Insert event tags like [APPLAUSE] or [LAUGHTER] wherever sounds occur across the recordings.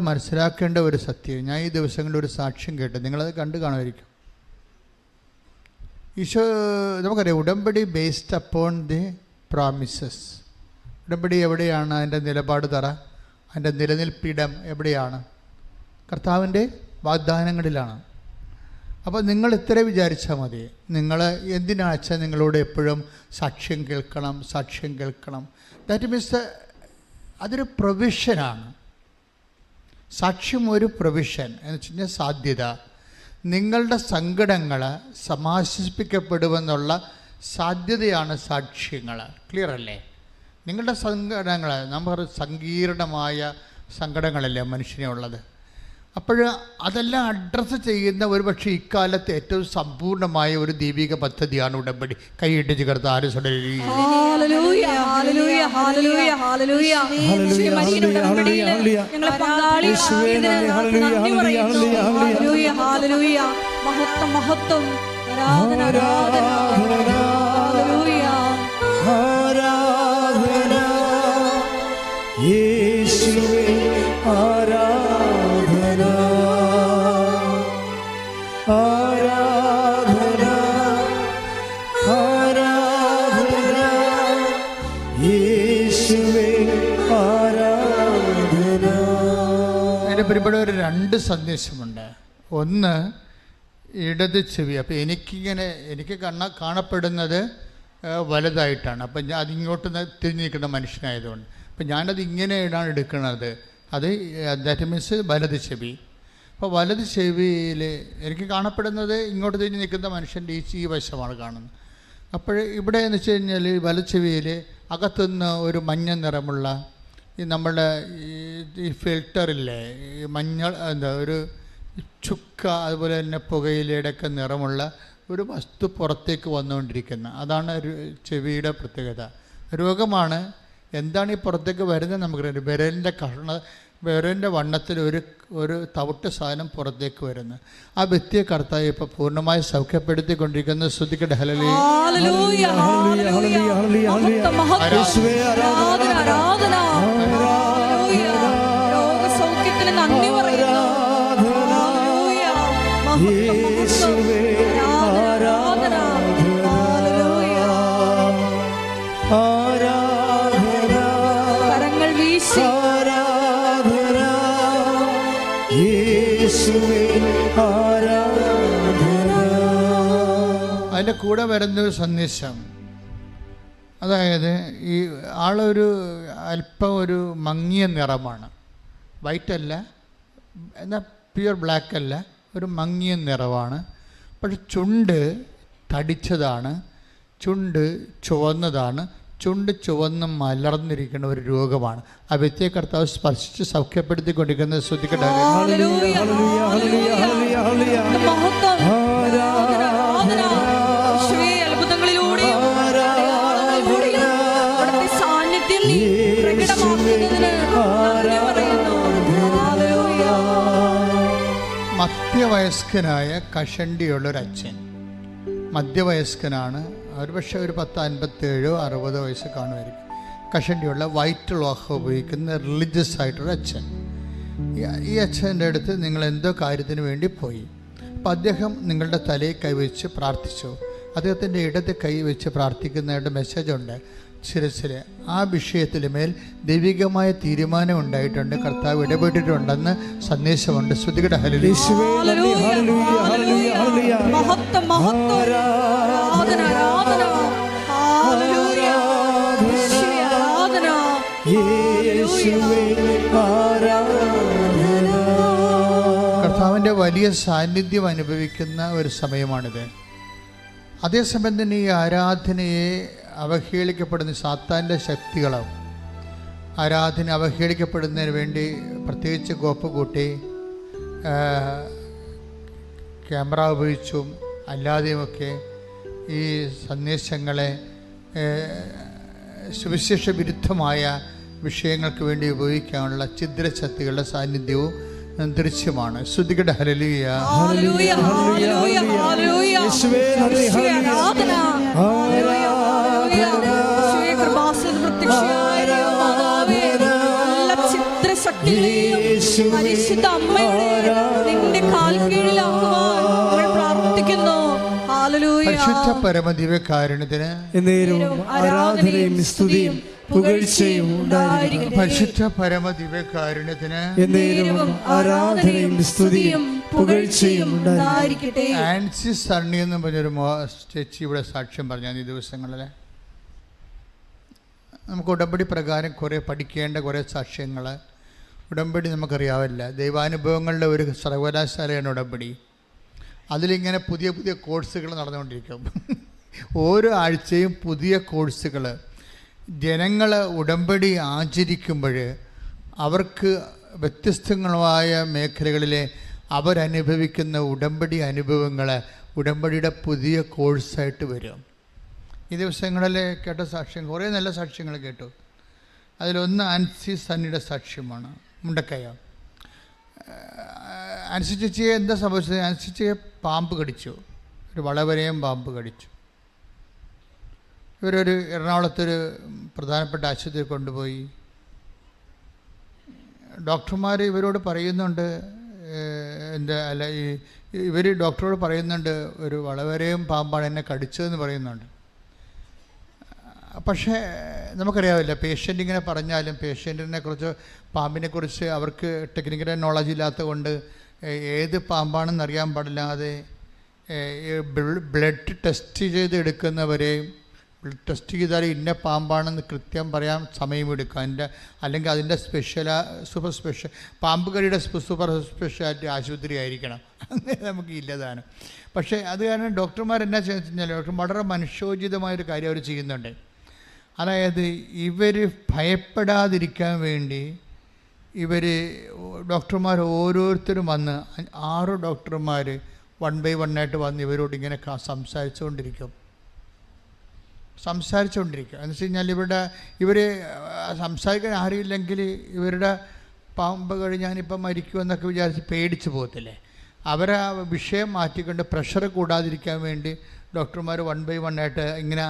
മനസ്സിലാക്കേണ്ട ഒരു സത്യം. ഞാൻ ഈ ദിവസങ്ങളിൽ ഒരു സാക്ഷ്യം കേട്ടു നിങ്ങളത് കണ്ടു കാണുമായിരിക്കും. ഈശോ നമുക്കറിയാം ഉടമ്പടി ബേസ്ഡ് അപ്പോൺ ദി പ്രോമിസസ് ഉടമ്പടി എവിടെയാണ്? അതിന്റെ നിലപാട് തറ അതിന്റെ നിലനിൽപ്പിടം എവിടെയാണ്? കർത്താവിന്റെ വാഗ്ദാനങ്ങളിലാണ്. അപ്പോൾ നിങ്ങൾ ഇത്ര വിചാരിച്ചാൽ മതി. നിങ്ങൾ എന്തിനാച്ചാൽ നിങ്ങളോട് എപ്പോഴും സാക്ഷ്യം കേൾക്കണം സാക്ഷ്യം കേൾക്കണം. ദാറ്റ് മീൻസ് അതൊരു പ്രൊവിഷനാണ് സാക്ഷ്യം ഒരു പ്രൊവിഷൻ എന്ന് വെച്ച് കഴിഞ്ഞാൽ സാധ്യത. നിങ്ങളുടെ സങ്കടങ്ങൾ സമാശ്വസിപ്പിക്കപ്പെടുമെന്നുള്ള സാധ്യതയാണ് സാക്ഷ്യങ്ങൾ. ക്ലിയർ അല്ലേ? നിങ്ങളുടെ സങ്കടങ്ങൾ നമ്മൾ സങ്കീർണമായ സങ്കടങ്ങളല്ലേ മനുഷ്യനെ ഉള്ളത്? അപ്പോൾ അതെല്ലാം അഡ്രസ്സ് ചെയ്യുന്ന ഒരു പക്ഷേ ഇക്കാലത്ത് ഏറ്റവും സമ്പൂർണമായ ഒരു ദീപിക പദ്ധതിയാണ് ഉടമ്പടി. കൈയിട്ട് ചേർത്ത് ആരും ഞങ്ങളെ ഹല്ലേലൂയ. മഹത്വം മഹത്വം. ആരാധന ആരാധന യേശുവേ ആരാധന. പരിപാടി ഒരു രണ്ട് സന്ദേശമുണ്ട്. ഒന്ന് ഇടത് ചെവി. അപ്പോൾ എനിക്കിങ്ങനെ എനിക്ക് കണ്ണ കാണപ്പെടുന്നത് വലുതായിട്ടാണ്. അപ്പം ഞാൻ അതിങ്ങോട്ട് തിരിഞ്ഞ് നിൽക്കുന്ന മനുഷ്യനായതുകൊണ്ട്. അപ്പം ഞാനത് ഇങ്ങനെയാണ് എടുക്കുന്നത്. അത് ദാറ്റ് മീൻസ് വലത് ചെവി. അപ്പോൾ വലത് ചെവിയിൽ എനിക്ക് കാണപ്പെടുന്നത് ഇങ്ങോട്ട് തിരിഞ്ഞ് നിൽക്കുന്ന മനുഷ്യന്റെ ഈ ഈ വശമാണ് കാണുന്നത്. അപ്പോൾ ഇവിടെ എന്ന് വെച്ച് കഴിഞ്ഞാൽ വലത് ചെവിയിൽ അകത്തുനിന്ന് ഒരു മഞ്ഞ നിറമുള്ള ഈ നമ്മളുടെ ഈ- ഫിൽറ്ററില്ലേ ഈ മഞ്ഞൾ എന്താ ഒരു ചുക്ക അതുപോലെ തന്നെ പുകയിലയുടെയൊക്കെ നിറമുള്ള ഒരു വസ്തു പുറത്തേക്ക് വന്നുകൊണ്ടിരിക്കുന്ന അതാണ് ഒരു ചെവിയുടെ പ്രത്യേകത. രോഗമാണ് എന്താണ് ഈ പുറത്തേക്ക് വരുന്നത് നമുക്കറിയാം വിരലിന്റെ കഷ്ണ വിരലിന്റെ വണ്ണത്തിൽ ഒരു ഒരു തവിട്ട് സാധനം പുറത്തേക്ക് വരുന്നു. ആ വ്യക്തിയെ കർത്താവ് ഇപ്പൊ പൂർണമായി സൗഖ്യപ്പെടുത്തിക്കൊണ്ടിരിക്കുന്ന. ശ്രദ്ധിക്കട്ടെ. ഹലലി ആരാധന ആരാധന. അതിന്റെ കൂടെ വരുന്ന ഒരു സന്ദേശം. അതായത് ഈ ആളൊരു അല്പം ഒരു മങ്ങിയ നിറമാണ്. വൈറ്റ് അല്ല എന്നാൽ പ്യുവർ ബ്ലാക്ക് അല്ല ഒരു മങ്ങിയ നിറമാണ് പക്ഷെ ചുണ്ട് തടിച്ചതാണ് ചുണ്ട് ചുവന്നതാണ് ചുണ്ട് ചുവന്നും മലർന്നിരിക്കുന്ന ഒരു രോഗമാണ്. ആ വ്യക്തിയെ കർത്താവ് സ്പർശിച്ച് സൗഖ്യപ്പെടുത്തിക്കൊണ്ടിരിക്കുന്നത് ശ്രദ്ധിക്കട്ടെ. മധ്യവയസ്കനായ കഷണ്ടിയുള്ളൊരു അച്ഛൻ മധ്യവയസ്കനാണ് ഒരുപക്ഷെ ഒരു പത്ത് അൻപത്തേഴോ അറുപതോ വയസ്സ് കാണുമായിരിക്കും. കഷണ്ടിയുള്ള വൈറ്റ് ലോഹം ഉപയോഗിക്കുന്ന റിലീജിയസ് ആയിട്ടൊരു അച്ഛൻ. ഈ- അച്ഛന്റെ അടുത്ത് നിങ്ങൾ എന്തോ കാര്യത്തിന് വേണ്ടി പോയി. അപ്പം അദ്ദേഹം നിങ്ങളുടെ തലയിൽ കൈവച്ച് പ്രാർത്ഥിച്ചു. അദ്ദേഹത്തിന്റെ ഇടത് കൈ വെച്ച് പ്രാർത്ഥിക്കുന്നതായിട്ട് മെസ്സേജുണ്ട് ശിരസിൽ ആ വിഷയത്തിൽ മേൽ ദൈവികമായ തീരുമാനം ഉണ്ടായിട്ടുണ്ട്. കർത്താവ് ഇടപെട്ടിട്ടുണ്ടെന്ന് സന്ദേശമുണ്ട്. ശ്രുതികട ഹലലി വലിയ സാന്നിധ്യം അനുഭവിക്കുന്ന ഒരു സമയമാണിത്. അതേസമയം തന്നെ ഈ ആരാധനയെ അവഹേളിക്കപ്പെടുന്ന സാത്താന്റെ ശക്തികളും ആരാധന അവഹേളിക്കപ്പെടുന്നതിന് വേണ്ടി പ്രത്യേകിച്ച് കോപ്പ് കൂട്ടി ക്യാമറ ഉപയോഗിച്ചും അല്ലാതെയുമൊക്കെ ഈ സന്ദേശങ്ങളെ സുവിശേഷ വിരുദ്ധമായ വിഷയങ്ങൾക്ക് വേണ്ടി ഉപയോഗിക്കാനുള്ള ഛിദ്രശക്തികളുടെ സാന്നിധ്യവും ദൃശ്യമാണ്. ശ്രുതികട ഹലലിയ പരിശുദ്ധ അമ്മയുടെ നിന്റെ കാൽ കീഴിലാക്കുവാൻ നമ്മൾ പ്രാർത്ഥിക്കുന്നു. പരിശുദ്ധ പരമദിവ്യകാരുണ്യത്തിന് എന്നേരവും ആരാധനയും സ്തുതിയും പുകഴ്ചയും പരിശുദ്ധ പരമദിവ്യകാരുണ്യത്തിന് എന്നേരവും ആരാധനയും സ്തുതിയും പുകഴ്ചയും ഉണ്ടായിരിക്കട്ടെ. ആൻസി സണ്ണി എന്ന് പറഞ്ഞൊരു ചേച്ചി ഇവിടെ സാക്ഷ്യം പറഞ്ഞു ഈ ദിവസങ്ങളിൽ. നമുക്ക് ഉടമ്പടി പ്രകാരം കുറേ പഠിക്കേണ്ട കുറേ സാക്ഷ്യങ്ങൾ ഉടമ്പടി നമുക്കറിയാവില്ല. ദൈവാനുഭവങ്ങളുടെ ഒരു സർവകലാശാലയാണ് ഉടമ്പടി. അതിലിങ്ങനെ പുതിയ പുതിയ കോഴ്സുകൾ നടന്നുകൊണ്ടിരിക്കും. ഓരോ ആഴ്ചയും പുതിയ കോഴ്സുകൾ ജനങ്ങൾ ഉടമ്പടി ആചരിക്കുമ്പോൾ അവർക്ക് വ്യത്യസ്തങ്ങളായ മേഖലകളിലെ അവരനുഭവിക്കുന്ന ഉടമ്പടി അനുഭവങ്ങൾ ഉടമ്പടിയുടെ പുതിയ കോഴ്സായിട്ട് വരും. ഈ ദിവസങ്ങളിൽ കേട്ട സാക്ഷ്യം കുറേ നല്ല സാക്ഷ്യങ്ങൾ കേട്ടു. അതിലൊന്ന് ആൻസി സണ്ണിയുടെ സാക്ഷ്യമാണ് മുണ്ടക്കയ. ആൻസി ചേച്ചിയെ എന്താ സംഭവിച്ചത്? ആൻസി ചേച്ചിയെ പാമ്പ് കടിച്ചു. ഒരു വളവരെയും പാമ്പ് കടിച്ചു. ഇവരൊരു എറണാകുളത്തൊരു പ്രധാനപ്പെട്ട ആശുപത്രി കൊണ്ടുപോയി. ഡോക്ടർമാർ ഇവരോട് പറയുന്നുണ്ട് എന്റെ അല്ല ഈ ഇവർ ഡോക്ടറോട് പറയുന്നുണ്ട് ഒരു വളവരെയും പാമ്പാണ് എന്നെ കടിച്ചതെന്ന് പറയുന്നുണ്ട്. പക്ഷേ നമുക്കറിയാവില്ല പേഷ്യന്റ് ഇങ്ങനെ പറഞ്ഞാലും പേഷ്യന്റിനെ കുറിച്ച് പാമ്പിനെ കുറിച്ച് അവർക്ക് ടെക്നിക്കൽ നോളജ് ഇല്ലാത്ത കൊണ്ട് ഏത് പാമ്പാണെന്ന് അറിയാൻ പാടില്ലാതെ ബ്ലഡ് ടെസ്റ്റ് ചെയ്ത് എടുക്കുന്നവരെയും ടെസ്റ്റ് ചെയ്താൽ ഇന്ന പാമ്പാണെന്ന് കൃത്യം പറയാൻ സമയമെടുക്കും. അതിന്റെ അല്ലെങ്കിൽ അതിന്റെ സ്പെഷ്യൽ സൂപ്പർ സ്പെഷ്യൽ പാമ്പ് കറിയുടെ സൂപ്പർ സ്പെഷ്യാലിറ്റി ആശുപത്രി ആയിരിക്കണം. [LAUGHS] അങ്ങനെ നമുക്ക് ഇല്ലതാണ് പക്ഷേ അത് കാരണം ഡോക്ടർമാർ എന്നാ ചെയ്യുന്നത് കഴിഞ്ഞാൽ ഡോക്ടർ വളരെ മനുഷ്യോചിതമായൊരു കാര്യം അവർ ചെയ്യുന്നുണ്ട്. അതായത് ഇവർ ഭയപ്പെടാതിരിക്കാൻ വേണ്ടി ഇവർ ഡോക്ടർമാർ ഓരോരുത്തരും വന്ന് ആറ് ഡോക്ടർമാർ വൺ ബൈ വൺ ആയിട്ട് വന്ന് ഇവരോട് ഇങ്ങനെ സംസാരിച്ചുകൊണ്ടിരിക്കും. സംസാരിച്ചുകൊണ്ടിരിക്കും എന്ന് വെച്ച് കഴിഞ്ഞാൽ ഇവരുടെ ഇവർ സംസാരിക്കാൻ ആരുമില്ലെങ്കിൽ ഇവരുടെ പാമ്പ് കഴിഞ്ഞ് ഞാനിപ്പം മരിക്കുമെന്നൊക്കെ വിചാരിച്ച് പേടിച്ച് പോകത്തില്ലേ? അവരെ വിഷയം മാറ്റിക്കൊണ്ട് പ്രഷർ കൂടാതിരിക്കാൻ വേണ്ടി ഡോക്ടർമാർ വൺ ബൈ വൺ ആയിട്ട് ഇങ്ങനെ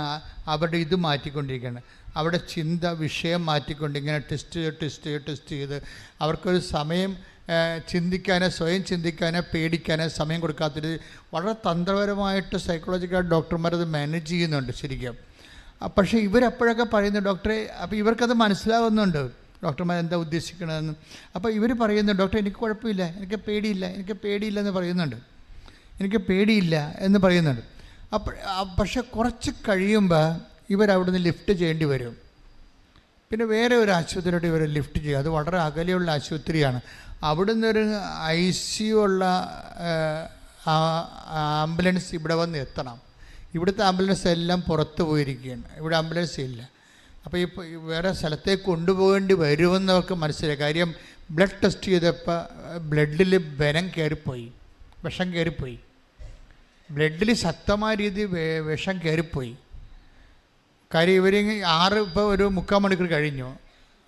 അവരുടെ ഇത് മാറ്റിക്കൊണ്ടിരിക്കുകയാണ്. അവിടെ ചിന്ത വിഷയം മാറ്റിക്കൊണ്ട് ഇങ്ങനെ ടെസ്റ്റ് ചെയ്ത് ടെസ്റ്റ് ചെയ്ത് ടെസ്റ്റ് ചെയ്ത് അവർക്കൊരു സമയം ചിന്തിക്കാനോ സ്വയം ചിന്തിക്കാനോ പേടിക്കാനോ സമയം കൊടുക്കാത്തൊരു വളരെ തന്ത്രപരമായിട്ട് സൈക്കോളജിക്കൽ ഡോക്ടർമാരത് മാനേജ് ചെയ്യുന്നുണ്ട് ശരിക്കും. പക്ഷേ ഇവരപ്പോഴൊക്കെ പറയുന്നു ഡോക്ടറെ അപ്പോൾ ഇവർക്കത് മനസ്സിലാവുന്നുണ്ട്. ഡോക്ടർമാർ എന്താ ഉദ്ദേശിക്കണതെന്ന്. അപ്പോൾ ഇവർ പറയുന്നു ഡോക്ടർ എനിക്ക് കുഴപ്പമില്ല. എനിക്ക് പേടിയില്ല. എനിക്ക് പേടിയില്ല എന്ന് പറയുന്നുണ്ട്. എനിക്ക് പേടിയില്ല എന്ന് പറയുന്നുണ്ട്. അപ്പോൾ പക്ഷെ കുറച്ച് കഴിയുമ്പോൾ ഇവരവിടുന്ന് ലിഫ്റ്റ് ചെയ്യേണ്ടി വരും. പിന്നെ വേറെ ഒരു ആശുപത്രിയോട് ഇവർ ലിഫ്റ്റ് ചെയ്യും അത് വളരെ അകലെയുള്ള ആശുപത്രിയാണ്. അവിടുന്ന് ഒരു ഐ സി യു ഉള്ള ആംബുലൻസ് ഇവിടെ വന്ന് എത്തണം. ഇവിടുത്തെ ആംബുലൻസ് എല്ലാം പുറത്ത് പോയിരിക്കുകയാണ്. ഇവിടെ ആംബുലൻസ് ഇല്ല. അപ്പോൾ ഈ വേറെ സ്ഥലത്തേക്ക് കൊണ്ടുപോകേണ്ടി വരുമെന്നവർക്ക് മനസ്സിലായി. കാര്യം ബ്ലഡ് ടെസ്റ്റ് ചെയ്തപ്പോൾ ബ്ലഡിൽ ബലം കയറിപ്പോയി വിഷം കയറിപ്പോയി ബ്ലഡിൽ ശക്തമായ രീതിയിൽ വിഷം കയറിപ്പോയി കാര്യം ഇവർ ആറ് ഇപ്പോൾ ഒരു മുക്കാൽ മണിക്കൂർ കഴിഞ്ഞു.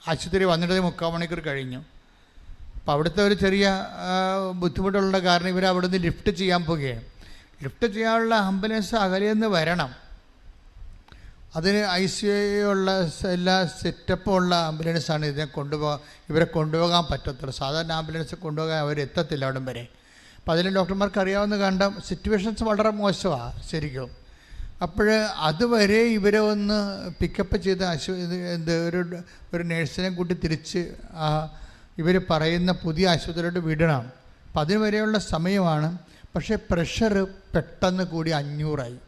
ആശുപത്രി വന്നിട്ട് മുക്കാൽ മണിക്കൂർ കഴിഞ്ഞു. അപ്പോൾ അവിടുത്തെ ഒരു ചെറിയ ബുദ്ധിമുട്ടുള്ള കാരണം ഇവർ അവിടുന്ന് ലിഫ്റ്റ് ചെയ്യാൻ പോവുകയാണ്. ലിഫ്റ്റ് ചെയ്യാനുള്ള ആംബുലൻസ് അകലെ നിന്ന് വരണം. അതിന് ഐ സി ഉള്ള എല്ലാ സെറ്റപ്പുള്ള ആംബുലൻസാണ് ഇതിനെ കൊണ്ടുപോകാൻ ഇവരെ കൊണ്ടുപോകാൻ പറ്റത്തുള്ളൂ. സാധാരണ ആംബുലൻസ് കൊണ്ടുപോകാൻ അവർ എത്തത്തില്ല അവിടം വരെ. അപ്പം അതിന് ഡോക്ടർമാർക്ക് അറിയാവുന്ന കണ്ട സിറ്റുവേഷൻസ് വളരെ മോശമാണ് ശരിക്കും. അപ്പോൾ അതുവരെ ഇവരെ ഒന്ന് പിക്കപ്പ് ചെയ്ത് ആശു എന്ത് ഒരു ഒരു നേഴ്സിനെ കൂട്ടി തിരിച്ച് ഇവർ പറയുന്ന പുതിയ ആശുപത്രിയിലോട്ട് വിടണം. അപ്പം അതിനുവരെയുള്ള സമയമാണ് പക്ഷേ പ്രഷർ പെട്ടെന്ന് കൂടി അഞ്ഞൂറായി.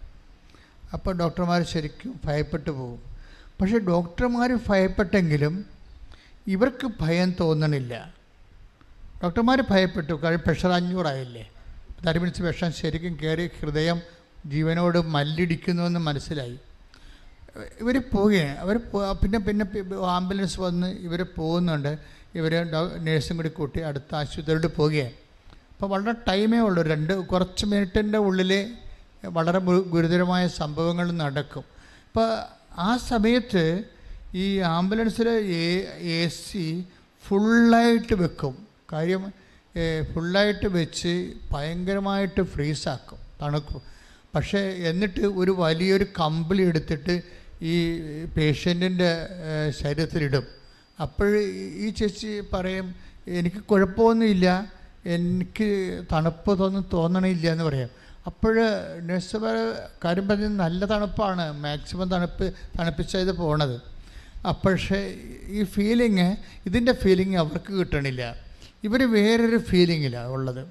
അപ്പോൾ ഡോക്ടർമാർ ശരിക്കും ഭയപ്പെട്ടു പോകും. പക്ഷേ ഡോക്ടർമാർ ഭയപ്പെട്ടെങ്കിലും ഇവർക്ക് ഭയം തോന്നണില്ല. ഡോക്ടർമാർ ഭയപ്പെട്ടു. കാര്യം പ്രഷർ അഞ്ഞൂറായില്ലേ? മീൻസ് വിഷം ശരിക്കും കയറി ഹൃദയം ജീവനോട് മല്ലിടിക്കുന്നുവെന്ന് മനസ്സിലായി. ഇവർ പോവുകയാണ് അവർ പിന്നെ പിന്നെ ആംബുലൻസ് വന്ന് ഇവർ പോകുന്നുണ്ട്. ഇവർ നേഴ്സും കൂടി കൂട്ടി അടുത്ത ആശുപത്രിയിലോട്ട് പോവുകയാണ് അപ്പോൾ വളരെ ടൈമേ ഉള്ളൂ. രണ്ട് കുറച്ച് മിനിറ്റിന്റെ ഉള്ളിൽ വളരെ ഗുരുതരമായ സംഭവങ്ങൾ നടക്കും. അപ്പോൾ ആ സമയത്ത് ഈ ആംബുലൻസിൽ എ സി ഫുള്ളായിട്ട് വെക്കും. കാര്യം ഫുള്ളായിട്ട് വെച്ച് ഭയങ്കരമായിട്ട് ഫ്രീസാക്കും തണുക്കും. പക്ഷേ എന്നിട്ട് ഒരു വലിയൊരു കമ്പിളി എടുത്തിട്ട് ഈ പേഷ്യന്റിന്റെ ശരീരത്തിലിടും. അപ്പോൾ ഈ ചേച്ചി പറയും എനിക്ക് കുഴപ്പമൊന്നുമില്ല. എനിക്ക് തണുപ്പ് തോന്നും തോന്നണില്ല എന്ന് പറയാം അപ്പോൾ നഴ്സുമാർ കാര്യം പറഞ്ഞത് നല്ല തണുപ്പാണ്. മാക്സിമം തണുപ്പ് തണുപ്പിച്ചത് പോണത്. പക്ഷേ ഈ ഫീലിങ് ഇതിന്റെ ഫീലിങ് അവർക്ക് കിട്ടണില്ല. ഇവർ വേറൊരു ഫീലിങ്ങിലാണ് ഉള്ളത്.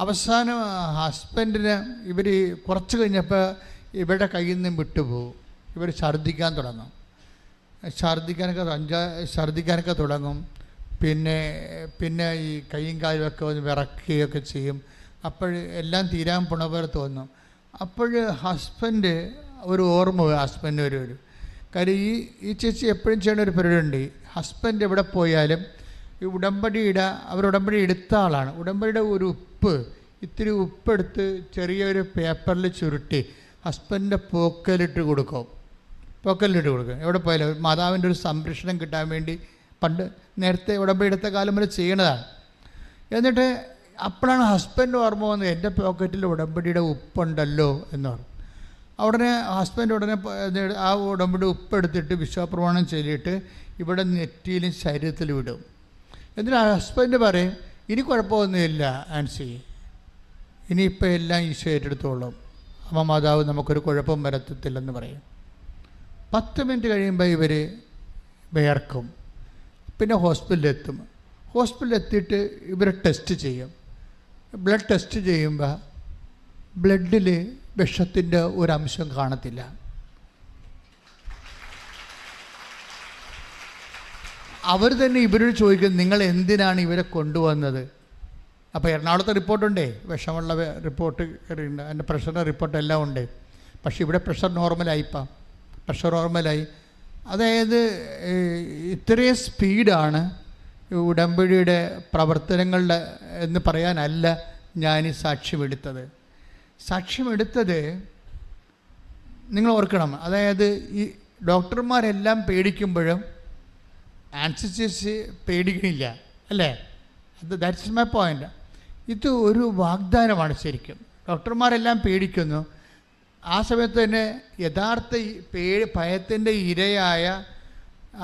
അവസാനം ഹസ്ബൻഡിന് ഇവർ കുറച്ച് കഴിഞ്ഞപ്പോൾ ഇവരുടെ കയ്യിൽ നിന്നും വിട്ടുപോകും. ഇവർ ഛർദ്ദിക്കാൻ തുടങ്ങും. ഛർദ്ദിക്കാനൊക്കെ അഞ്ചാ ഛർദ്ദിക്കാനൊക്കെ തുടങ്ങും. പിന്നെ പിന്നെ ഈ കൈയും കാലും ഒക്കെ ഒന്ന് വിറക്കുകയൊക്കെ ചെയ്യും. അപ്പോൾ എല്ലാം തീരാൻ പോണ പോലെ തോന്നും. അപ്പോൾ ഹസ്ബൻഡ് ഒരു ഓർമ്മ ഹസ്ബൻഡ് ഒരു ഒരു. കാര്യം ഈ ഈ ചേച്ചി എപ്പോഴും ചെയ്യേണ്ട ഒരു പരിപാടിയുണ്ട്. ഹസ്ബൻഡ് എവിടെ പോയാലും ഈ ഉടമ്പടിയുടെ അവർ ഉടമ്പടി എടുത്ത ആളാണ്. ഉടമ്പടിയുടെ ഒരു ഉപ്പ് ഇത്തിരി ഉപ്പെടുത്ത് ചെറിയൊരു പേപ്പറിൽ ചുരുട്ടി ഹസ്ബൻഡിന്റെ പോക്കലിട്ട് കൊടുക്കും. പോക്കലിട്ട് കൊടുക്കും. എവിടെ പോയാലും മാതാവിന്റെ ഒരു സംരക്ഷണം കിട്ടാൻ വേണ്ടി പണ്ട് നേരത്തെ ഉടമ്പടി എടുത്ത കാലം വരെ ചെയ്യണതാണ്. എന്നിട്ട് അപ്പോഴാണ് ഹസ്ബൻഡ് ഓർമ്മ വന്നത് എന്റെ പോക്കറ്റിൽ ഉടമ്പടിയുടെ ഉപ്പുണ്ടല്ലോ എന്ന് പറഞ്ഞു. ഉടനെ ഹസ്ബൻഡ് ഉടനെ ആ ഉടമ്പടി ഉപ്പെടുത്തിട്ട് വിശ്വപ്രമാണം ചൊല്ലിയിട്ട് ഇവിടെ നെറ്റിയിലും ശരീരത്തിലും ഇടും. എന്നിട്ട് ഹസ്ബൻഡ് പറയും ഇനി കുഴപ്പമൊന്നുമില്ല ആൻസി. ഇനിയിപ്പോൾ എല്ലാം ഈശോ ഏറ്റെടുത്തോളും അമ്മ മാതാവ് നമുക്കൊരു കുഴപ്പം വരത്തത്തില്ലെന്ന് പറയും. പത്ത് മിനിറ്റ് കഴിയുമ്പോൾ ഇവർ വിയർക്കും. പിന്നെ ഹോസ്പിറ്റലിൽ എത്തും. ഹോസ്പിറ്റലിൽ എത്തിയിട്ട് ഇവരെ ടെസ്റ്റ് ചെയ്യും. ബ്ലഡ് ടെസ്റ്റ് ചെയ്യുമ്പോൾ ബ്ലഡിൽ വിഷത്തിന്റെ ഒരംശം കാണത്തില്ല. അവർ തന്നെ ഇവരോട് ചോദിക്കും നിങ്ങൾ എന്തിനാണ് ഇവരെ കൊണ്ടുവന്നത്? അപ്പോൾ എറണാകുളത്തെ റിപ്പോർട്ടുണ്ടേ. വിഷമുള്ള റിപ്പോർട്ട് അതിന്റെ പ്രഷറിന്റെ റിപ്പോർട്ട് എല്ലാം ഉണ്ട്. പക്ഷേ ഇവിടെ പ്രഷർ നോർമലായിപ്പം. പ്രഷർ നോർമലായി. അതായത് ഇത്രയും സ്പീഡാണ് ഉടമ്പടിയുടെ പ്രവർത്തനങ്ങളുടെ എന്ന് പറയാനല്ല ഞാൻ സാക്ഷ്യമെടുത്തത്. സാക്ഷ്യമെടുത്തത് നിങ്ങൾ ഓർക്കണം. അതായത് ഈ ഡോക്ടർമാരെല്ലാം പേടിക്കുമ്പോഴും ആൻസിസ് പേടിക്കണില്ല അല്ലേ? അത് ദാറ്റ്സ് മൈ പോയിന്റ് ഇത് ഒരു വാഗ്ദാനമാണ് ശരിക്കും. ഡോക്ടർമാരെല്ലാം പേടിക്കുന്നു. ആ സമയത്ത് തന്നെ യഥാർത്ഥ പേ ഭയത്തിന്റെ ഇരയായ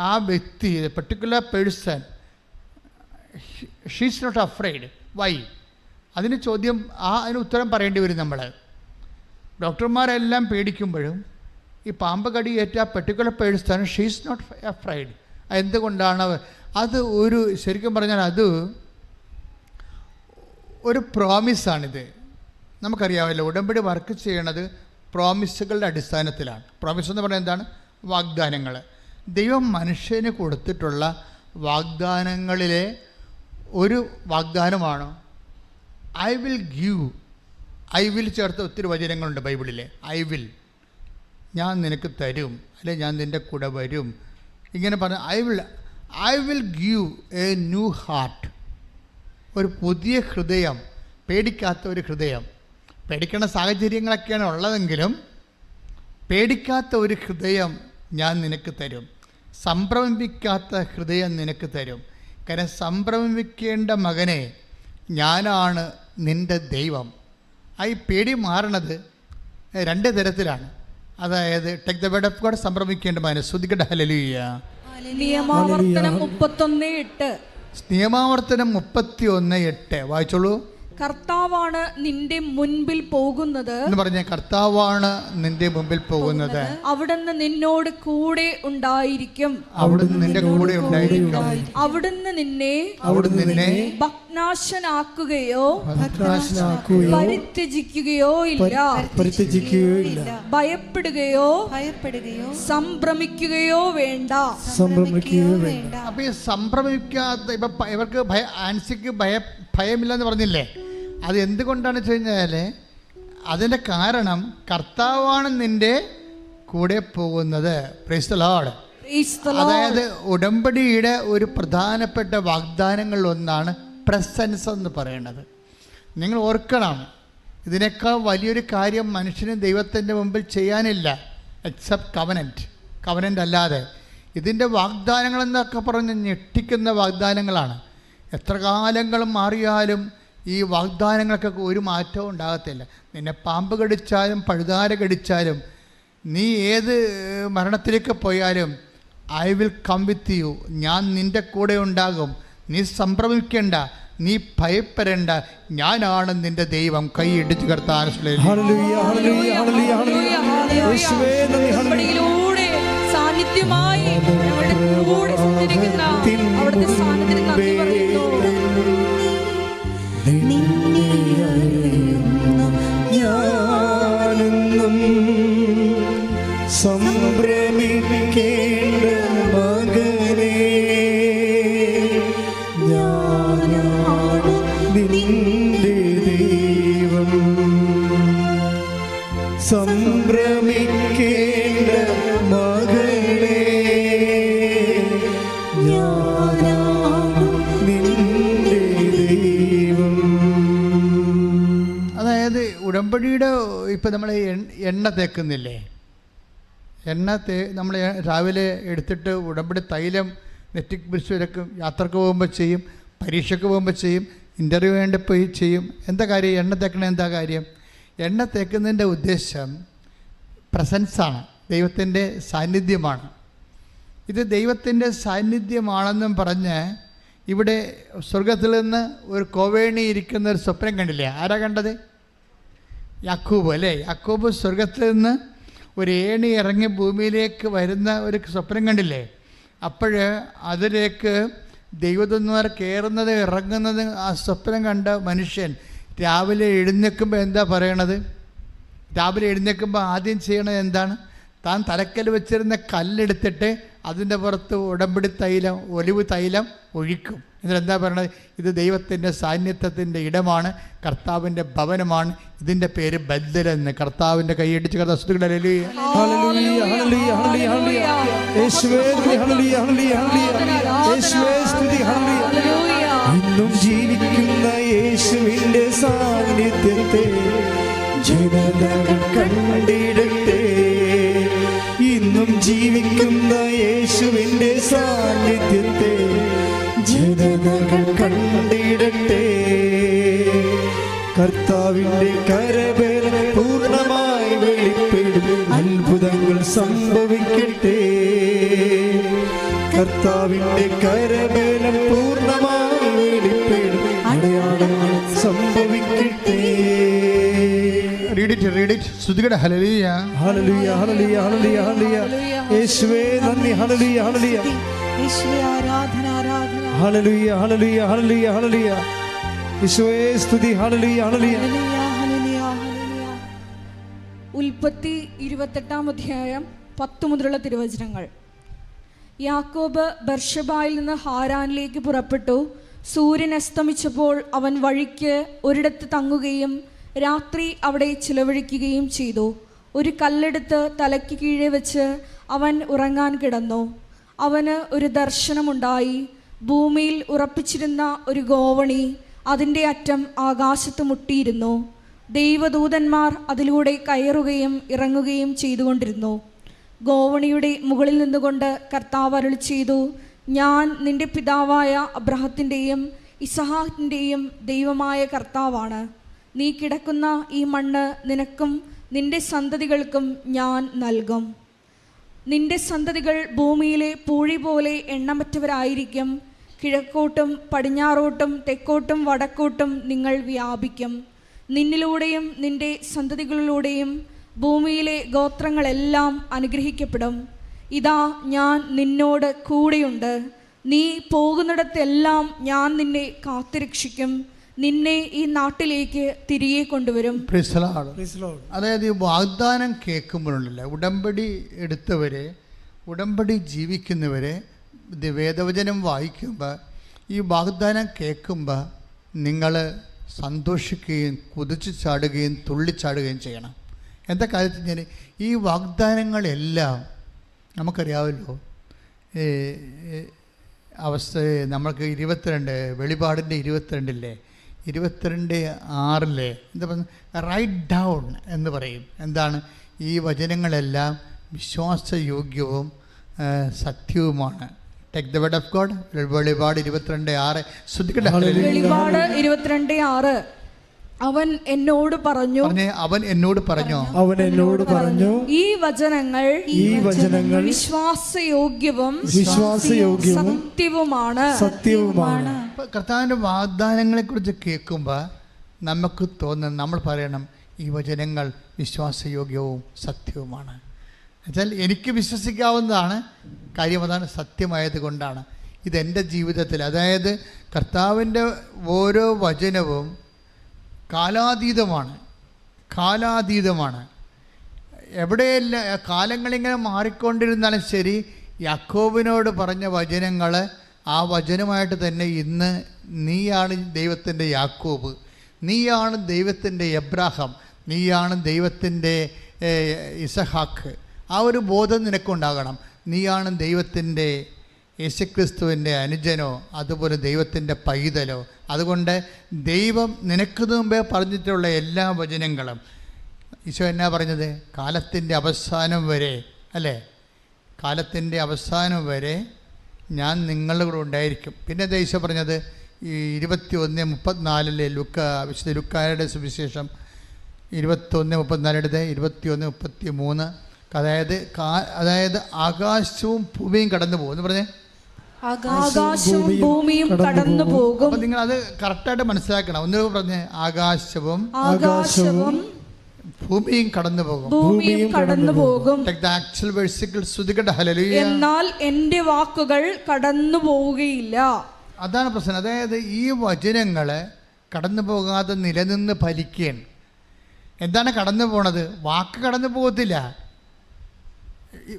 ആ വ്യക്തി particular person she's not afraid why അതിന് ചോദ്യം ആ അതിന് ഉത്തരം പറയേണ്ടി വരും നമ്മൾ ഡോക്ടർമാരെല്ലാം പേടിക്കുമ്പോഴും ഈ പാമ്പ് കടി ഏറ്റ particular person she's not afraid എന്തുകൊണ്ടാണ് അത് ഒരു ശരിക്കും പറഞ്ഞാൽ അത് ഒരു പ്രോമിസാണിത് നമുക്കറിയാമല്ലോ ഉടമ്പടി വർക്ക് ചെയ്യണത് പ്രോമിസുകളുടെ അടിസ്ഥാനത്തിലാണ്. പ്രോമിസ് എന്ന് പറയുന്നത് എന്താണ്? വാഗ്ദാനങ്ങൾ. ദൈവം മനുഷ്യന് കൊടുത്തിട്ടുള്ള വാഗ്ദാനങ്ങളിലെ ഒരു വാഗ്ദാനമാണ്? I will give I will ചേർത്ത ഒത്തിരി വചനങ്ങളുണ്ട് ബൈബിളിലെ. ഐ വിൽ ഞാൻ നിനക്ക് തരും. അല്ലെ ഞാൻ നിന്റെ കൂടെ വരും. ഇങ്ങനെ പറഞ്ഞ I will I will give a new heart ഒരു പുതിയ ഹൃദയം പേടിക്കാത്ത ഒരു ഹൃദയം. പേടിക്കേണ്ട സാഹചര്യങ്ങളൊക്കെയാണ് ഉള്ളതെങ്കിലും പേടിക്കാത്ത ഒരു ഹൃദയം ഞാൻ നിനക്ക് തരും. സംഭ്രമിപ്പിക്കാത്ത ഹൃദയം നിനക്ക് തരും. കാരണം സംഭ്രമിപ്പിക്കേണ്ട മകനെ ഞാനാണ് നിന്റെ ദൈവം. ആ ഈ പേടി മാറണത് രണ്ട് തരത്തിലാണ്. അതായത് take the bed of God സംഭ്രമിക്കേണ്ട മകനെ. ശ്രുതികട ഹലലിയ നിയമാവർത്തനം മുപ്പത്തൊന്ന് എട്ട്. നിയമാവർത്തനം മുപ്പത്തി ഒന്ന് എട്ട്. വായിച്ചോളൂ. കർത്താവാണ് നിന്റെ മുൻപിൽ പോകുന്നത്. എന്ന് പറഞ്ഞ കർത്താവാണ് നിന്റെ മുമ്പിൽ പോകുന്നത്. അവിടുന്ന് നിന്നോട് കൂടെ ഉണ്ടായിരിക്കും. അവിടുന്ന് നിന്റെ കൂടെ ഉണ്ടായിരിക്കും. അവിടുന്ന് നിന്നെ അവിടുന്ന് നിന്നെ ഭക്നാശനാക്കുകയോ ഭക്നാശനാക്കുകയോ പരിത്യജിക്കുകയോ ഇല്ല. പരിത്യജിക്കുകയോ ഇല്ല. ഭയപ്പെടുകയോ ഭയപ്പെടുകയോ സംഭ്രമിക്കുകയോ വേണ്ട. സംഭ്രമിക്കുകയോ വേണ്ട. അപ്പൊ ഈ സംഭ്രമിക്കാത്ത ഇവർക്ക് ഭയ ആൻസിക്ക് ഭയ ഭയമില്ലെന്ന് പറഞ്ഞില്ലേ? അത് എന്തുകൊണ്ടാണ് വെച്ച് കഴിഞ്ഞാൽ അതിന്റെ കാരണം കർത്താവാണ് നിന്റെ കൂടെ പോകുന്നത്. പ്രീസ്തലോട്. അതായത് ഉടമ്പടിയുടെ ഒരു പ്രധാനപ്പെട്ട വാഗ്ദാനങ്ങളിൽ ഒന്നാണ് പ്രസൻസ് എന്ന് പറയുന്നത്. നിങ്ങൾ ഓർക്കണം ഇതിനേക്കാൾ വലിയൊരു കാര്യം മനുഷ്യന് ദൈവത്തിന്റെ മുമ്പിൽ ചെയ്യാനില്ല. എക്സെപ്റ്റ് കവനന്റ് കവനന്റ് അല്ലാതെ. ഇതിന്റെ വാഗ്ദാനങ്ങൾ എന്നൊക്കെ പറഞ്ഞ് ഞെട്ടിക്കുന്ന വാഗ്ദാനങ്ങളാണ്. എത്ര കാലങ്ങൾ മാറിയാലും ഈ വാഗ്ദാനങ്ങൾക്കൊക്കെ ഒരു മാറ്റവും ഉണ്ടാകത്തില്ല. നിന്നെ പാമ്പ് കടിച്ചാലും പഴുതാര കടിച്ചാലും നീ ഏത് മരണത്തിലേക്ക് പോയാലും I will come with you ഞാൻ നിന്റെ കൂടെ ഉണ്ടാകും. നീ സംഭ്രമിക്കേണ്ട. നീ ഭയപ്പെടേണ്ട. ഞാനാണ് നിന്റെ ദൈവം. കൈ ഇടിച്ചു കർത്താൻ സാന്നിധ്യമായി ഞങ്ങളുടെ കൂടെ സഞ്ചരിക്കുന്ന അവിടുത്തെ സാന്നിധ്യത്തിന് നന്ദി പറയുന്നു. ഞാനെന്നും സംഭ്രമിക്കേണ്ട മകനേ ഞാനാണ് നിന്റെ ദൈവം. സംഭ്രമിക്കേണ്ട ഉടമ്പടിയുടെ ഇപ്പം നമ്മൾ എണ്ണ തേക്കുന്നില്ലേ? എണ്ണ തേ നമ്മൾ രാവിലെ എടുത്തിട്ട് ഉടമ്പടി തൈലം നെറ്റിക് പിടിച്ച് വരക്കും യാത്രയ്ക്ക് പോകുമ്പോൾ ചെയ്യും പരീക്ഷയ്ക്ക് പോകുമ്പോൾ ചെയ്യും ഇന്റർവ്യൂ വേണ്ടി പോയി ചെയ്യും. എന്താ കാര്യം? എണ്ണ തേക്കണ എന്താ കാര്യം? എണ്ണ തേക്കുന്നതിന്റെ ഉദ്ദേശം പ്രസൻസാണ് ദൈവത്തിന്റെ സാന്നിധ്യമാണ്. ഇത് ദൈവത്തിന്റെ സാന്നിധ്യമാണെന്നും പറഞ്ഞ് ഇവിടെ സ്വർഗത്തിൽ നിന്ന് ഒരു കോവേണി ഇരിക്കുന്ന ഒരു സ്വപ്നം കണ്ടില്ലേ? ആരാ കണ്ടത്? യാക്കൂബ് അല്ലേ? യാക്കൂബ് സ്വർഗത്തിൽ നിന്ന് ഒരു ഏണി ഇറങ്ങി ഭൂമിയിലേക്ക് വരുന്ന ഒരു സ്വപ്നം കണ്ടില്ലേ? അപ്പോൾ അതിലേക്ക് ദൈവദന്മാർ കയറുന്നത് ഇറങ്ങുന്നത് ആ സ്വപ്നം കണ്ട മനുഷ്യൻ രാവിലെ എഴുന്നേൽക്കുമ്പോൾ എന്താ പറയണത്? രാവിലെ എഴുന്നേൽക്കുമ്പോൾ ആദ്യം ചെയ്യണത് എന്താണ്? താൻ തലക്കൽ വെച്ചിരുന്ന കല്ലെടുത്തിട്ട് അതിന്റെ പുറത്ത് ഉടമ്പടി തൈലം ഒലിവ് തൈലം ഒഴിക്കും. എന്താ പറയണത്? ഇത് ദൈവത്തിന്റെ സാന്നിധ്യത്തിന്റെ ഇടമാണ് കർത്താവിന്റെ ഭവനമാണ്. ഇതിന്റെ പേര് ബദ്ദലെന്ന് കർത്താവിന്റെ കൈയടിച്ച്. ഇന്നും ജീവിക്കുന്ന സാന്നിധ്യത്തെ കണ്ടിടട്ടെ. ഇന്നും ജീവിക്കുന്ന യേശുവിന്റെ സാന്നിധ്യത്തെ ജനതകൾ കണ്ടിടട്ടെ. കർത്താവിന്റെ കരബല പൂർണമായി വെളിപ്പെടും. അത്ഭുതങ്ങൾ സംഭവിക്കട്ടെ. കർത്താവിന്റെ കരബലം പൂർണമായി വെളിപ്പെടും. അടയാളങ്ങൾ സംഭവിക്കട്ടെ. റീഡ് ഇറ്റ് റീഡ് ഇറ്റ് ശ്രുതികട ഹലലിയ ഹല്ലേലൂയ ഹല്ലേലൂയ ഹല്ലേലൂയ ഹല്ലേലൂയ യേശുവേ നന്ദി ഹല്ലേലൂയ ഹല്ലേലൂയ യേശുവേ ആരാധന ആരാധന ഹല്ലേലൂയ ഹല്ലേലൂയ ഹല്ലേലൂയ ഹല്ലേലൂയ യേശുവേ സ്തുതി ഹല്ലേലൂയ, ഹല്ലേലൂയ. ഉൽപ്പത്തി ഇരുപത്തെട്ടാം അധ്യായം പത്ത് മുതലുള്ള തിരുവചനങ്ങൾ. യാക്കോബ് ബർഷബായിൽ നിന്ന് ഹാരാനിലേക്ക് പുറപ്പെട്ടു. സൂര്യൻ അസ്തമിച്ചപ്പോൾ അവൻ വഴിക്ക് ഒരിടത്ത് തങ്ങുകയും രാത്രി അവിടെ ചിലവഴിക്കുകയും ചെയ്തു. ഒരു കല്ലെടുത്ത് തലയ്ക്ക് കീഴെ വെച്ച് അവൻ ഉറങ്ങാൻ കിടന്നു. അവന് ഒരു ദർശനമുണ്ടായി. ഭൂമിയിൽ ഉറപ്പിച്ചിരുന്ന ഒരു ഗോവണി അതിന്റെ അറ്റം ആകാശത്ത് മുട്ടിയിരുന്നു. ദൈവദൂതന്മാർ അതിലൂടെ കയറുകയും ഇറങ്ങുകയും ചെയ്തുകൊണ്ടിരുന്നു. ഗോവണിയുടെ മുകളിൽ നിന്നുകൊണ്ട് കർത്താവ് അരുൾ ചെയ്തു ഞാൻ നിന്റെ പിതാവായ അബ്രഹത്തിന്റെയും ഇസഹാക്കിന്റെയും ദൈവമായ കർത്താവാണ്. നീ കിടക്കുന്ന ഈ മണ്ണ് നിനക്കും നിന്റെ സന്തതികൾക്കും ഞാൻ നൽകും. നിന്റെ സന്തതികൾ ഭൂമിയിലെ പൂഴി പോലെ എണ്ണമറ്റവരായിരിക്കും. കിഴക്കോട്ടും പടിഞ്ഞാറോട്ടും തെക്കോട്ടും വടക്കോട്ടും നിങ്ങൾ വ്യാപിക്കും. നിന്നിലൂടെയും നിന്റെ സന്തതികളിലൂടെയും ഭൂമിയിലെ ഗോത്രങ്ങളെല്ലാം അനുഗ്രഹിക്കപ്പെടും. ഇതാ ഞാൻ നിന്നോട് കൂടെയുണ്ട്. നീ പോകുന്നിടത്തെല്ലാം ഞാൻ നിന്നെ കാത്തുരക്ഷിക്കും. നിന്നെ ഈ നാട്ടിലേക്ക് തിരികെ കൊണ്ടുവരും. അതായത് ഈ വാഗ്ദാനം കേൾക്കുമ്പോഴുള്ള ഉടമ്പടി എടുത്തവരെ ഉടമ്പടി ജീവിക്കുന്നവരെ വേദവചനം വായിക്കുമ്പോൾ ഈ വാഗ്ദാനം കേൾക്കുമ്പോൾ നിങ്ങൾ സന്തോഷിക്കുകയും കുതിച്ചു ചാടുകയും തുള്ളിച്ചാടുകയും ചെയ്യണം. എന്താ കാര്യത്തിൽ ഞാൻ ഈ വാഗ്ദാനങ്ങളെല്ലാം നമുക്കറിയാമല്ലോ. അവസ്ഥ നമ്മൾക്ക് ഇരുപത്തിരണ്ട് വെളിപാടിന്റെ ഇരുപത്തിരണ്ടില്ലേ? ഇരുപത്തിരണ്ട് ആറിലെ എന്താ പറയുക റൈറ്റ് ഡൗൺ എന്ന് പറയും. എന്താണ്? ഈ വചനങ്ങളെല്ലാം വിശ്വാസയോഗ്യവും സത്യവുമാണ്. Take the word of God വെളിപാട് ഇരുപത്തിരണ്ട് ആറ്. വെളിപാട് ഇരുപത്തിരണ്ട് ആറ്. അവൻ എന്നോട് പറഞ്ഞു പറഞ്ഞേ അവൻ എന്നോട് പറഞ്ഞു. അവൻ എന്നോട് പറഞ്ഞു ഈ വചനങ്ങൾ ഈ വചനങ്ങൾ വിശ്വാസയോഗ്യവും വിശ്വാസയോഗ്യവും സത്യവുമാണ്. സത്യവുമാണ്. കർത്താവിന്റെ വാഗ്ദാനങ്ങളെ കുറിച്ച് കേൾക്കുമ്പോൾ നമുക്ക് തോന്നുന്നത് നമ്മൾ പറയണം ഈ വചനങ്ങൾ വിശ്വാസയോഗ്യവും സത്യവുമാണ്. എന്നുവെച്ചാൽ എനിക്ക് വിശ്വസിക്കാവുന്നതാണ് കാര്യം അതാണ് സത്യമായത് കൊണ്ടാണ്. ഇതെന്റെ ജീവിതത്തിൽ അതായത് കർത്താവിന്റെ ഓരോ വചനവും കാലാതീതമാണ്. കാലാതീതമാണ്. എവിടെയല്ല കാലങ്ങളിങ്ങനെ മാറിക്കൊണ്ടിരുന്നാലും ശരി യാക്കോബിനോട് പറഞ്ഞ വചനങ്ങൾ ആ വചനമായിട്ട് തന്നെ ഇന്ന് നീയാണ് ദൈവത്തിന്റെ യാക്കോബ്. നീയാണ് ദൈവത്തിന്റെ എബ്രാഹം. നീയാണ് ദൈവത്തിന്റെ ഇസഹാക്ക്. ആ ഒരു ബോധം നിനക്കുണ്ടാകണം. നീയാണ് ദൈവത്തിന്റെ യേശുക്രിസ്തുവിന്റെ അനുജനോ അതുപോലെ ദൈവത്തിന്റെ പൈതലോ. അതുകൊണ്ട് ദൈവം നിനക്ക് മുമ്പേ പറഞ്ഞിട്ടുള്ള എല്ലാ വചനങ്ങളും. ഈശോ എന്നാ പറഞ്ഞത്? കാലത്തിന്റെ അവസാനം വരെ അല്ലേ? കാലത്തിന്റെ അവസാനം വരെ ഞാൻ നിങ്ങളുടെ ഉണ്ടായിരിക്കും. പിന്നെ ദേ ഈശോ പറഞ്ഞത് ഈ ഇരുപത്തി ഒന്ന് മുപ്പത്തിനാലിലെ ലുക്ക വിശുദ്ധ ലുക്കാരുടെ സുവിശേഷം. ഇരുപത്തൊന്ന് മുപ്പത്തിനാലെടുത്ത് ഇരുപത്തിയൊന്ന് മുപ്പത്തി മൂന്ന് അതായത് അതായത് ആകാശവും ഭൂമിയും കടന്നു പോകും. എന്ന് പറഞ്ഞേ? ആകാശവും ഭൂമിയും കടന്നു പോകും. അപ്പം നിങ്ങൾ അത് കറക്റ്റായിട്ട് മനസ്സിലാക്കണം. ഒന്നുകൂടെ പറഞ്ഞേ ആകാശവും ആകാശവും ഭൂമിയും കടന്നു പോകും. ഭൂമിയും കടന്നു പോകും. എന്നാൽ എന്റെ വാക്കുകൾ കടന്നു പോവുകയില്ല. അതാണ് പ്രശ്നം. അതായത് ഈ വചനങ്ങളെ കടന്നു പോകാതെ നിലനിന്ന് ഫലിക്കുകയാണ്. എന്താണ് കടന്നു പോണത്? വാക്ക് കടന്നു പോകത്തില്ല.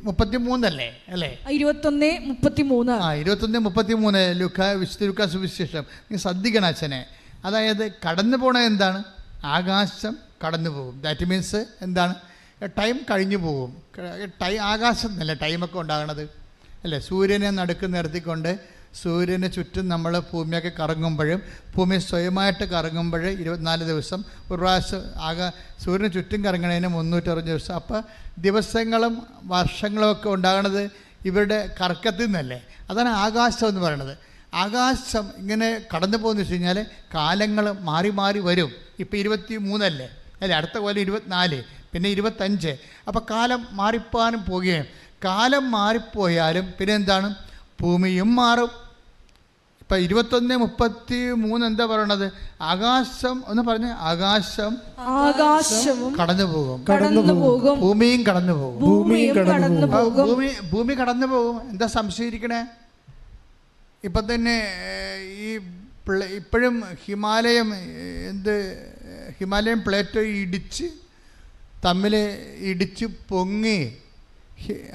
മുപ്പത്തി മൂന്നല്ലേ അല്ലേ? ഇരുപത്തൊന്ന് മുപ്പത്തിമൂന്ന്. ആ ഇരുപത്തൊന്ന് മുപ്പത്തി മൂന്ന് ലുക്ക വിശുദ്ധ ലുക്ക സുവിശേഷം. നീ ശ്രദ്ധിക്കണം അച്ഛനെ. അതായത് കടന്നു പോണത് എന്താണ്? ആകാശം കടന്നു പോകും. ദാറ്റ് മീൻസ് എന്താണ്? ടൈം കഴിഞ്ഞു പോകും. ടൈം ആകാശം എന്നല്ലേ ടൈമൊക്കെ ഉണ്ടാകണത്? അല്ലേ? സൂര്യനെ നടുക്ക് നിർത്തിക്കൊണ്ട് സൂര്യന് ചുറ്റും നമ്മൾ ഭൂമിയൊക്കെ കറങ്ങുമ്പോഴും ഭൂമി സ്വയമായിട്ട് കറങ്ങുമ്പോൾ ഇരുപത്തിനാല് ദിവസം ഒരു പ്രാവശ്യം ആകെ സൂര്യന് ചുറ്റും കറങ്ങണതിന് മുന്നൂറ്ററുപത് ദിവസം. അപ്പോൾ ദിവസങ്ങളും വർഷങ്ങളും ഒക്കെ ഉണ്ടാകണത് ഇവരുടെ കറക്കത്തിൽ നിന്നല്ലേ? അതാണ് ആകാശം എന്ന് പറയുന്നത്. ആകാശം ഇങ്ങനെ കടന്നു പോകുന്ന വെച്ച് കഴിഞ്ഞാൽ കാലങ്ങൾ മാറി മാറി വരും. ഇപ്പോൾ ഇരുപത്തി മൂന്നല്ലേ അല്ലേ? അടുത്ത കൊല്ലം ഇരുപത്തിനാല് പിന്നെ ഇരുപത്തഞ്ച്. അപ്പോൾ കാലം മാറിപ്പോകാനും പോവുകയും കാലം മാറിപ്പോയാലും പിന്നെ എന്താണ് ഭൂമിയും മാറും. ഇപ്പം ഇരുപത്തൊന്ന് മുപ്പത്തി മൂന്ന് എന്താ പറയണത്? ആകാശം എന്ന് പറഞ്ഞ ആകാശം ആകാശവും കടന്നു പോകും. കടന്നു പോകും. ഭൂമിയും കടന്നു പോകും. ഭൂമിയും കടന്നു പോകും. ഭൂമി ഭൂമി കടന്നു പോകും. എന്താ സംശയിച്ചിരിക്കണേ ഇപ്പം തന്നെ ഈ ഇപ്പോഴും ഹിമാലയം എന്ത് ഹിമാലയം പ്ലേറ്റ് ഇടിച്ച് തമ്മിൽ ഇടിച്ച് പൊങ്ങി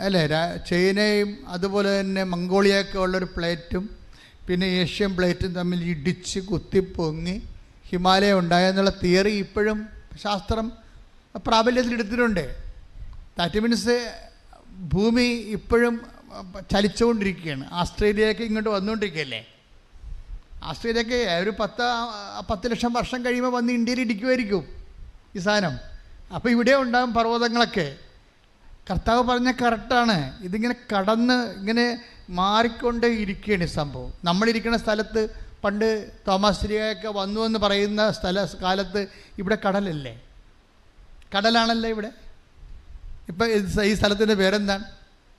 അല്ലേ ചൈനയും അതുപോലെ തന്നെ മംഗോളിയൊക്കെ ഉള്ളൊരു പ്ലേറ്റും പിന്നെ ഏഷ്യൻ പ്ലേറ്റും തമ്മിൽ ഇടിച്ച് കുത്തി പൊങ്ങി ഹിമാലയം ഉണ്ടായെന്നുള്ള തിയറി ഇപ്പോഴും ശാസ്ത്രം പ്രാബല്യത്തിലെടുത്തിട്ടുണ്ട് ദാറ്റ് മീൻസ് ഭൂമി ഇപ്പോഴും ചലിച്ചുകൊണ്ടിരിക്കുകയാണ്. ആസ്ട്രേലിയയൊക്കെ ഇങ്ങോട്ട് വന്നുകൊണ്ടിരിക്കുകയല്ലേ? ആസ്ട്രേലിയയൊക്കെ ഒരു പത്ത് പത്ത് ലക്ഷം വർഷം കഴിയുമ്പോൾ വന്ന് ഇന്ത്യയിൽ ഇടിക്കുമായിരിക്കും ഈ സാധനം. അപ്പോൾ ഇവിടെ ഉണ്ടാകും പർവതങ്ങളൊക്കെ. കർത്താവ് പറഞ്ഞ കറക്റ്റാണ്. ഇതിങ്ങനെ കടന്ന് ഇങ്ങനെ മാറിക്കൊണ്ടേ ഇരിക്കുകയാണ് സംഭവം. നമ്മളിരിക്കുന്ന സ്ഥലത്ത് പണ്ട് തോമാശ്രീയൊക്കെ വന്നു എന്ന് പറയുന്ന സ്ഥല കാലത്ത് ഇവിടെ കടലല്ലേ? കടലാണല്ലേ ഇവിടെ? ഇപ്പം ഈ സ്ഥലത്തിന്റെ പേരെന്താണ്?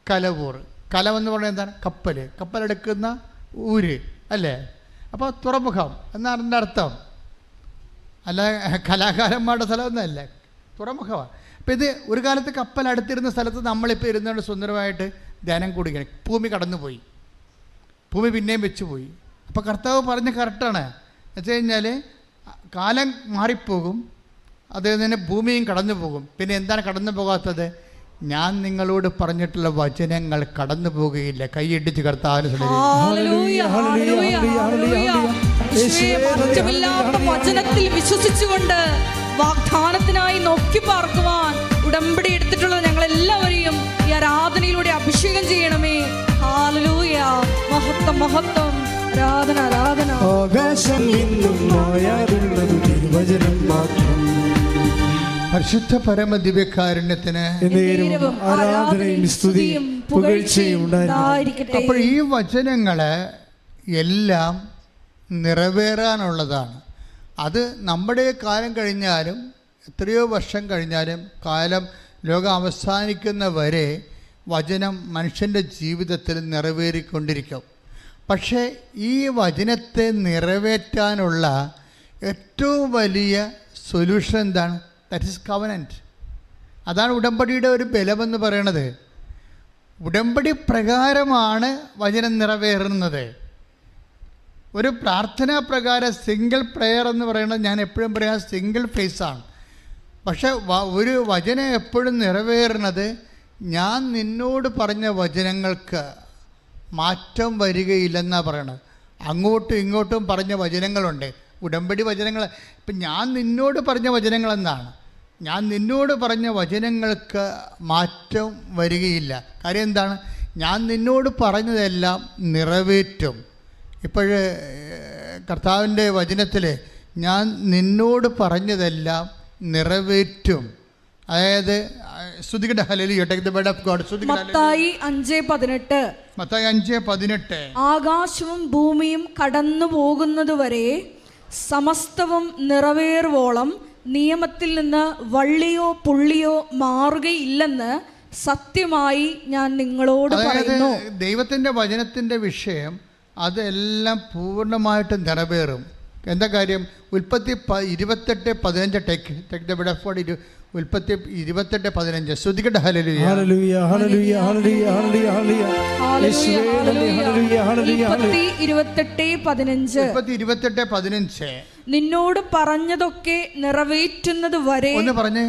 കലവൂർ. കലമെന്ന് പറഞ്ഞാൽ എന്താണ്? കപ്പൽ കപ്പലെടുക്കുന്ന ഊര് അല്ലേ? അപ്പോൾ തുറമുഖം. എന്നാണ് എന്റെ അർത്ഥം? അല്ല കലാകാരന്മാരുടെ സ്ഥലമൊന്നുമല്ല തുറമുഖമാണ് അപ്പം ഇത് ഒരു കാലത്ത് കപ്പൽ അടുത്തിരുന്ന സ്ഥലത്ത് നമ്മളിപ്പോൾ ഇരുന്നുകൊണ്ട് സുന്ദരമായിട്ട് ധ്യാനം കൂടിക്കണം ഭൂമി കടന്നുപോയി. ഭൂമി പിന്നെയും വെച്ചുപോയി. അപ്പോൾ കർത്താവ് പറഞ്ഞ കറക്റ്റാണ് വെച്ച് കഴിഞ്ഞാൽ കാലം മാറിപ്പോകും അതേ തന്നെ ഭൂമിയും കടന്നു പോകും പിന്നെ എന്താണ് കടന്നു പോകാത്തത് ഞാൻ നിങ്ങളോട് പറഞ്ഞിട്ടുള്ള വചനങ്ങൾ കടന്നു പോകുകയില്ല കൈയിടിച്ച് കർത്താവിന് വചനത്തിൽ വിശ്വസിച്ചുകൊണ്ട് വാഗ്ദാനത്തിനായി നോക്കി പാർക്കുവാൻ ഉടമ്പടി എടുത്തിട്ടുള്ള ഞങ്ങൾ എല്ലാവരെയും ഈ ആരാധനയിലൂടെ അഭിഷേകം ചെയ്യണമേ. ഹാലലൂയ മഹത്വം മഹത്വം. ആരാധന ആരാധന. ആകാശം ഇന്നും മാത്രം. പരിശുദ്ധ പരമ ദിവ്യകാരുണ്യത്തിന് ആരാധനയും സ്തുതിയും പുകഴ്ചയും അപ്പോൾ ഈ വചനങ്ങൾ എല്ലാം നിറവേറാനുള്ളതാണ്. അത് നമ്മുടെ കാലം കഴിഞ്ഞാലും എത്രയോ വർഷം കഴിഞ്ഞാലും കാലം ലോകം അവസാനിക്കുന്ന വരെ വചനം മനുഷ്യന്റെ ജീവിതത്തിൽ നിറവേറിക്കൊണ്ടിരിക്കും. പക്ഷേ ഈ വചനത്തെ നിറവേറ്റാനുള്ള ഏറ്റവും വലിയ സൊല്യൂഷൻ എന്താണ്? ദാറ്റ് ഇസ് കവനന്റ് അതാണ് ഉടമ്പടിയുടെ ഒരു ബലമെന്ന് പറയണത്. ഉടമ്പടി പ്രകാരമാണ് വചനം നിറവേറുന്നത്. ഒരു പ്രാർത്ഥനാ പ്രകാരം സിംഗിൾ പ്രെയർ എന്ന് പറയുന്നത് ഞാൻ എപ്പോഴും പറയാം സിംഗിൾ ഫേസാണ് പക്ഷെ ഒരു വചനം എപ്പോഴും നിറവേറുന്നത് ഞാൻ നിന്നോട് പറഞ്ഞ വചനങ്ങൾക്ക് മാറ്റം വരികയില്ലെന്നാണ് പറയണത്. അങ്ങോട്ടും ഇങ്ങോട്ടും പറഞ്ഞ വചനങ്ങളുണ്ട്. ഉടമ്പടി വചനങ്ങൾ ഇപ്പം ഞാൻ നിന്നോട് പറഞ്ഞ വചനങ്ങളെന്നാണ് ഞാൻ നിന്നോട് പറഞ്ഞ വചനങ്ങൾക്ക് മാറ്റം വരികയില്ല. കാര്യം എന്താണ്? ഞാൻ നിന്നോട് പറഞ്ഞതെല്ലാം നിറവേറ്റും. ഇപ്പോഴ് കർത്താവിന്റെ വചനത്തിൽ ഞാൻ നിന്നോട് പറഞ്ഞതെല്ലാം നിറവേറ്റും. അതായത് ശ്രുതികട ഹലലി take the bed of God ശ്രുതികട മത്തായി ആകാശവും ഭൂമിയും കടന്നു പോകുന്നതുവരെ സമസ്തവും നിറവേറുവോളം നിയമത്തിൽ നിന്ന് വള്ളിയോ പുള്ളിയോ മാറുകയില്ലെന്ന് സത്യമായി ഞാൻ നിങ്ങളോട് പറയുന്നു. ദൈവത്തിന്റെ വചനത്തിന്റെ വിഷയം അതെല്ലാം പൂർണമായിട്ടും നിറവേറും. എന്താ കാര്യം? ഉൽപ്പത്തി പ ഇരുപത്തെട്ട് പതിനഞ്ച് take take the bed of God ഇരു ഉൽപ്പത്തി ഇരുപത്തെട്ട് പതിനഞ്ച്. ശ്രുതികട ഹലലി ഹല്ലേലൂയ ഹല്ലേലൂയ ഹല്ലേലൂയ ഹല്ലേലൂയ ഹല്ലേലൂയ. ഹല്ലേലൂയ ഹല്ലേലൂയ ഹല്ലേലൂയ. ഉൽപ്പത്തി ഇരുപത്തെട്ട് പതിനഞ്ച്. ഉൽപ്പത്തി നിന്നോട് പറഞ്ഞതൊക്കെ നിറവേറ്റുന്നത് വരെ ഒന്ന് പറഞ്ഞ്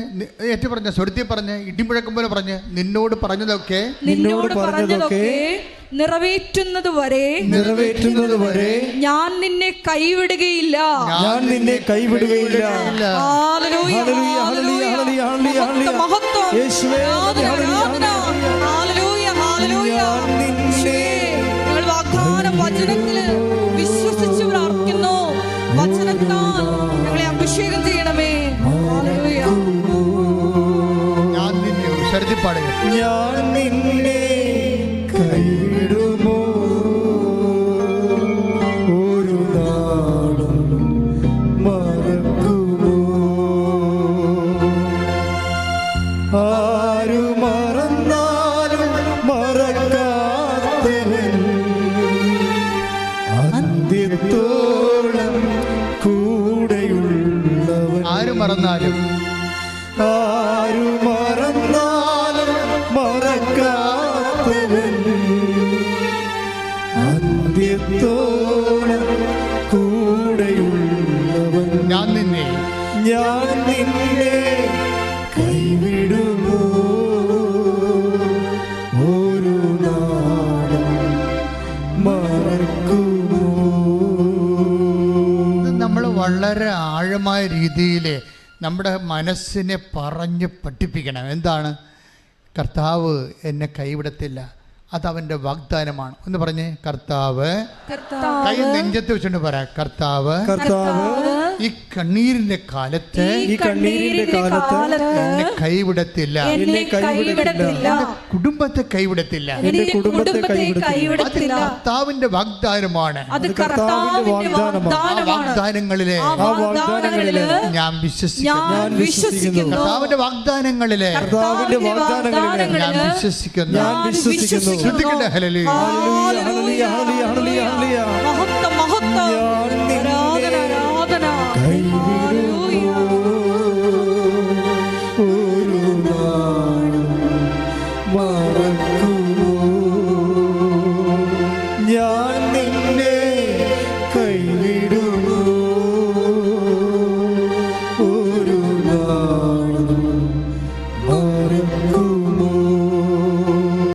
ഏറ്റു പറഞ്ഞ സ്വരുത്തി പറഞ്ഞ് ഇടിമുഴക്കം പോലെ പറഞ്ഞ് നിന്നോട് പറഞ്ഞതൊക്കെ നിന്നോട് പറഞ്ഞതൊക്കെ നിറവേറ്റുന്നത് വരെ നിറവേറ്റുന്നത് വരെ ഞാൻ നിന്നെ കൈവിടുകയില്ല. ഞാൻ നിന്നെ കൈവിടുകയില്ല. മഹത്വം, വാഗ്ദാന വചനത്തിൽ വിശ്വസിച്ച് പ്രാർത്ഥിക്കുന്നു വചനത്താൽ ഞങ്ങളെ അഭിഷേകം ചെയ്യണമേ. ഞാൻ നിന്നെ സ്വരുത്തി പാടുക. ഞാൻ നിന്നെ ആരു രീതിയിൽ നമ്മുടെ മനസ്സിനെ പറഞ്ഞ് പഠിപ്പിക്കണം. എന്താണ്? കർത്താവ് എന്നെ കൈവിടത്തില്ല. അതവന്റെ വാഗ്ദാനമാണ്. ഒന്ന് പറഞ്ഞേ കർത്താവ് കൈ നെഞ്ചത്ത് വെച്ചുകൊണ്ട് പറ. കർത്താവ് കർത്താവ് ഈ കണ്ണീരിന്റെ കാലത്ത് ഈ കണ്ണീരിന്റെ കാലത്ത് എന്നെ കൈവിടത്തില്ല. എന്നെ കൈവിടത്തില്ല. കുടുംബത്തെ കൈവിടത്തില്ല. എന്റെ കുടുംബത്തെ കൈവിടത്തില്ല. കർത്താവിന്റെ വാഗ്ദാനമാണ്. അത് കർത്താവിന്റെ വാഗ്ദാനങ്ങളിലെ ആ വാഗ്ദാനങ്ങളിൽ ഞാൻ വിശ്വസിക്കുന്നു. ഞാൻ വിശ്വസിക്കുന്നു. കർത്താവിന്റെ വാഗ്ദാനങ്ങളിലെ കർത്താവിന്റെ വാഗ്ദാനങ്ങളിലെ ഞാൻ വിശ്വസിക്കുന്നു. ഞാൻ വിശ്വസിക്കുന്നു. ശ്രദ്ധിക്കട്ടെ. ഹല്ലേലൂയ. ഹല്ലേലൂയ, ഹല്ലേലൂയ, ഹല്ലേലൂയ, ഹല്ലേലൂയ. മഹത്വം മഹത്വം.